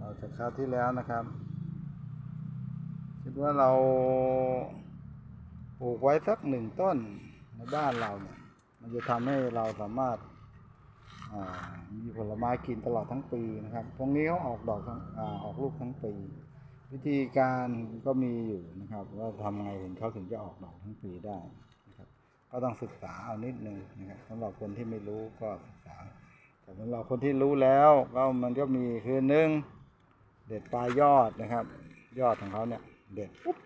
ต่อจากคราวที่แล้วนะครับ คิดว่าเราปลูกไว้สักหนึ่งต้นในบ้านเราเนี่ย มันจะทำให้เราสามารถมีผลไม้กินตลอดทั้งปีนะครับ ตรงนี้เขาออกดอกทั้งอออกลูกทั้งปี วิธีการก็มีอยู่นะครับ ว่าทำไงถึงเขาถึงจะออกดอกทั้งปีได้นะครับ ก็ต้องศึกษาเอานิดนึงนะครับสำหรับคนที่ไม่รู้ก็ศึกษาแต่สำหรับคนที่รู้แล้วก็มันก็มีคือหนึ่ง เด็ดปลายยอดนะครับ ยอดของเขาเนี่ย เด็ดปุ๊บ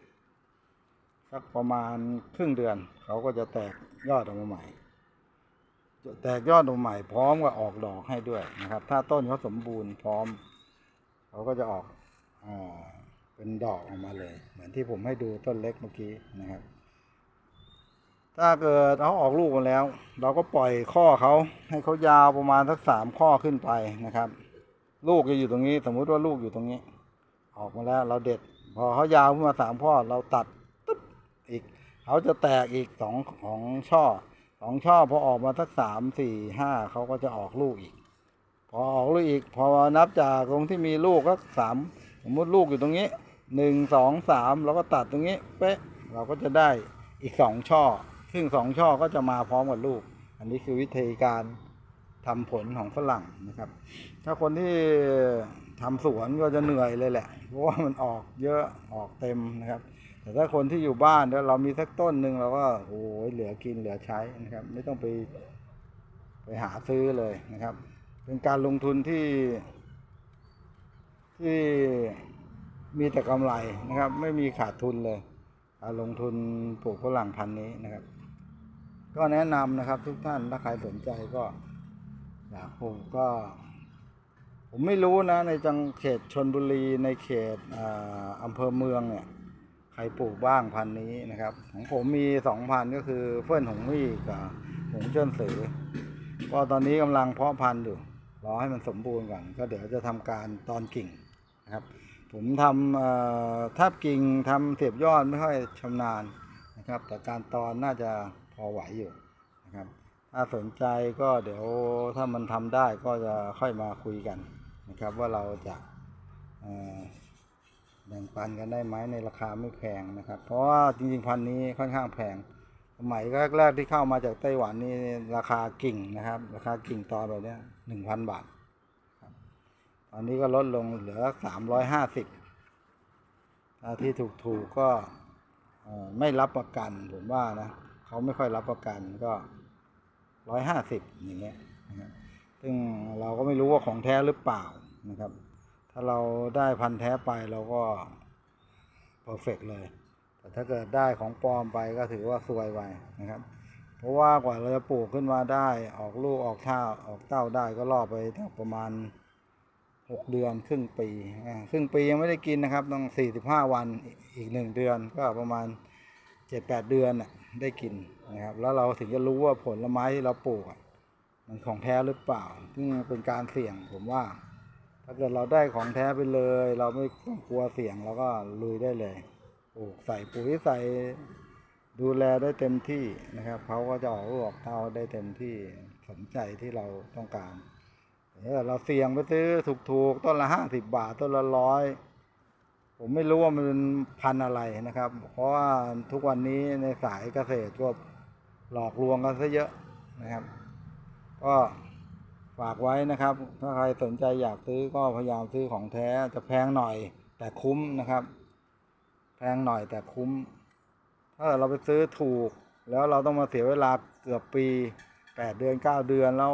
สักประมาณครึ่งเดือน เขาก็จะแตกยอดออกมาใหม่ จะแตกยอดออกมาใหม่พร้อมกับออกดอกให้ด้วยนะครับ ถ้าต้นเขาสมบูรณ์พร้อม เขาก็จะออกอ่าเป็นดอกออกมาเลย เหมือนที่ผมให้ดูต้นเล็กเมื่อกี้นะครับ ถ้าเกิดเขาออกลูกมาแล้ว เราก็ปล่อยข้อเขาให้เขายาวประมาณสักสามข้อขึ้นไปนะครับ ลูกจะอยู่ตรงนี้ สมมุติว่าลูกอยู่ตรงนี้ ออกมาแล้วเราเด็ด พอเขายาวขึ้นมาสามข้อเราตัดตึ๊บอีกเขาจะแตกอีกสองของช่อสองช่อพอออกมาสักสามสี่ห้าเขาก็จะออกลูกอีก พอออกลูกอีก พอนับจากตรงที่มีลูกก็สามสมมติลูกอยู่ตรงนี้หนึ่งสองสามเราก็ตัดตรงนี้เป๊ะเราก็จะได้อีกสองช่อ ซึ่งสองช่อก็จะมาพร้อมกับลูก อันนี้คือวิธีการ ทำผลของฝรั่งนะครับ ถ้าคนที่ทำสวนก็จะเหนื่อยเลยแหละ เพราะว่ามันออกเยอะออกเต็มนะครับ แต่ถ้าคนที่อยู่บ้านแล้วเรามีสักต้นหนึ่งเราก็โอ้ยเหลือกินเหลือใช้นะครับ ไม่ต้องไปไปหาซื้อเลยนะครับ เป็นการลงทุนที่ที่มีแต่กำไรนะครับ ไม่มีขาดทุนเลยการลงทุนปลูกฝรั่งพันธุ์นี้นะครับ ก็แนะนำนะครับทุกท่านถ้าใครสนใจก็ อยากปลูกก็ ผมไม่รู้นะ ในจังเขตชนบุรีในเขตอำเภอเมืองเนี่ย ใครปลูกบ้างพันนี้นะครับ ของผมมีสองพันก็คือเฟื่อนหงมี่กับหงเจิ้นสือก็ตอนนี้กำลังเพาะพันธุ์อยู่รอให้มันสมบูรณ์ก่อนก็เดี๋ยวจะทำการตอนกิ่งนะครับ ผมทำเอ่อทับกิ่งทำเสียบยอดไม่ค่อยชำนาญนะครับ แต่การตอนน่าจะพอไหวอยู่นะครับ ถ้าสนใจก็เดี๋ยวถ้ามันทำได้ก็จะค่อยมาคุยกันนะครับ ว่าเราจะเออแบ่งปันกันได้ไหมในราคาไม่แพงนะครับ เพราะว่าจริงๆพันนี้ค่อนข้างแพงสมัยแรกๆที่เข้ามาจากไต้หวันนี่ราคากิ่งนะครับ ราคากิ่งตอนแบบนี้หนึ่งพันบาทบตอนนี้ก็ลดลงเหลือสามร้อยห้าสิบถ้าที่ถูกๆก็ไม่รับประกันผมว่านะเขาไม่ค่อยรับประกันก็ ร้อยห้าสิบอย่างเงี้ยนะครับซึ่งเราก็ไม่รู้ว่าของแท้หรือเปล่านะครับ ถ้าเราได้พันแท้ไปเราก็เพอร์เฟกเลย แต่ถ้าเกิดได้ของปลอมไปก็ถือว่าซวยไปนะครับ เพราะว่ากว่าเราจะปลูกขึ้นมาได้ออกลูกออกเท่าออกเต้าได้ก็รอไปตั้งประมาณหกเดือนครึ่งปีครึ่งปียังไม่ได้กินนะครับ ต้องสี่สิบห้าวันอีกหนึ่งเดือนก็ประมาณ เจ็ดแปดเดือนน่ะได้กินนะครับ แล้วเราถึงจะรู้ว่าผลไม้ที่เราปลูกมันของแท้หรือเปล่า ซึ่งเป็นการเสี่ยงผมว่า ถ้าเกิดเราได้ของแท้ไปเลย เราไม่ต้องกลัวเสี่ยงเราก็ลุยได้เลยปลูกใส่ปุ๋ยใส่ดูแลได้เต็มที่นะครับเขาก็จะออกลูกออกเต้าได้เต็มที่สมใจที่เราต้องการถ้าเราเสี่ยงไปซื้อถูกๆต้นละห้าสิบบาทต้นละร้อย ผมไม่รู้ว่ามันเป็นพันธุ์อะไรนะครับ เพราะว่าทุกวันนี้ในสายเกษตรก็หลอกลวงกันซะเยอะนะครับ ก็ฝากไว้นะครับ ถ้าใครสนใจอยากซื้อก็พยายามซื้อของแท้จะแพงหน่อย แต่คุ้มนะครับ แพงหน่อยแต่คุ้ม ถ้าเราไปซื้อถูก แล้วเราต้องมาเสียเวลาเกือบปีแปดเดือนเก้าเดือนแล้ว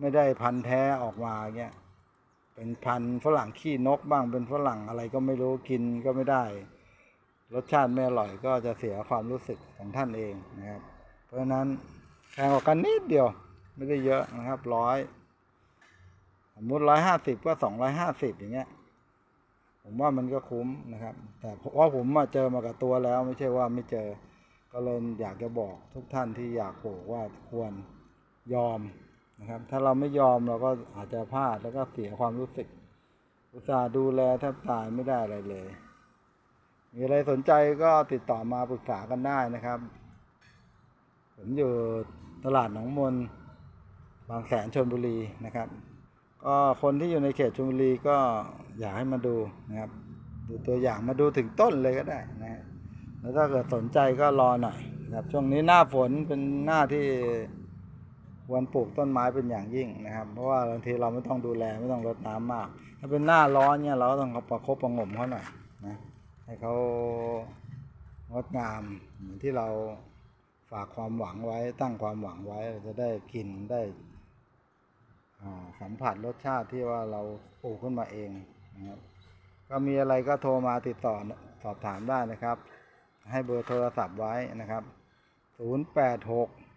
ไม่ได้พันธุ์แท้ออกมาเงี้ย เป็นพันฝรั่งขี้นกบ้างเป็นฝรั่งอะไรก็ไม่รู้กินก็ไม่ได้ รสชาติไม่อร่อยก็จะเสียความรู้สึกของท่านเองนะครับ เพราะฉะนั้นแพงกว่ากันนิดเดียวไม่ได้เยอะนะครับร้อยสมมติร้อยห้าสิบก็สองร้อยห้าสิบอย่างเงี้ย ผมว่ามันก็คุ้มนะครับ แต่เพราะว่าผมมาเจอมากับตัวแล้วไม่ใช่ว่าไม่เจอก็เลยอยากจะบอกทุกท่านที่อยากปลูกว่าควรยอม นะครับ ถ้าเราไม่ยอมเราก็อาจจะพลาดแล้วก็เสียความรู้สึก อุตส่าห์ดูแลแทบตายไม่ได้อะไรเลย มีอะไรสนใจก็ติดต่อมาปรึกษากันได้นะครับ ผมอยู่ตลาดหนองมนบางแสนชนบุรีนะครับ ก็คนที่อยู่ในเขตชลบุรีก็อยากให้มาดูนะครับ ดูตัวอย่างมาดูถึงต้นเลยก็ได้นะฮะแล้วถ้าเกิดสนใจก็รอหน่อยนะครับ ช่วงนี้หน้าฝนเป็นหน้าที่ ควรปลูกต้นไม้เป็นอย่างยิ่งนะครับ เพราะว่าบางทีเราไม่ต้องดูแลไม่ต้องรดน้ำมาก ถ้าเป็นหน้าร้อนเนี่ยเราต้องประคบประงมเขาหน่อยนะให้เขางดงามเหมือนที่เราฝากความหวังไว้ตั้งความหวังไว้เราจะได้กินได้สัมผัสรสชาติที่ว่าเราปลูกขึ้นมาเองนะครับก็มีอะไรก็โทรมาติดต่อสอบถามได้นะครับ ให้เบอร์โทรศัพท์ไว้นะครับ 086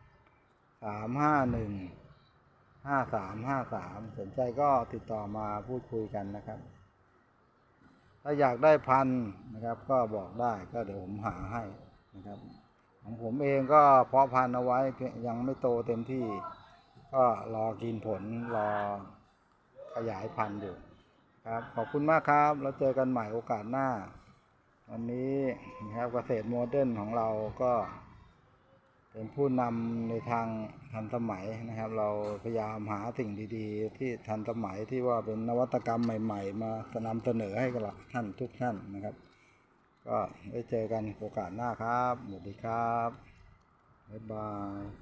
0 8 6 3 5 1 5 3 5 3สามห้าสามสนใจก็ติดต่อมาพูดคุยกันนะครับ ถ้าอยากได้พันนะครับ ก็บอกได้ก็เดี๋ยวผมหาให้นะครับ ของผมเองก็เพาะพันธุ์เอาไว้ยงยังไม่โตเต็มที่ ก็รอกินผลรอขยายพันธุ์อยู่ครับขอบคุณมากครับแล้วเจอกันใหม่โอกาสหน้า วันนี้นะครับเกษตรโมเดิร์นของเราก็ เป็นผู้นำในทางทันสมัยนะครับ เราพยายามหาสิ่งดีๆ ที่ทันสมัยที่ว่าเป็นนวัตกรรมใหม่ ๆ มานำเสนอให้กับท่านทุกท่านนะครับ ก็ได้เจอกันโอกาสหน้าครับสวัสดีครับบ๊ายบาย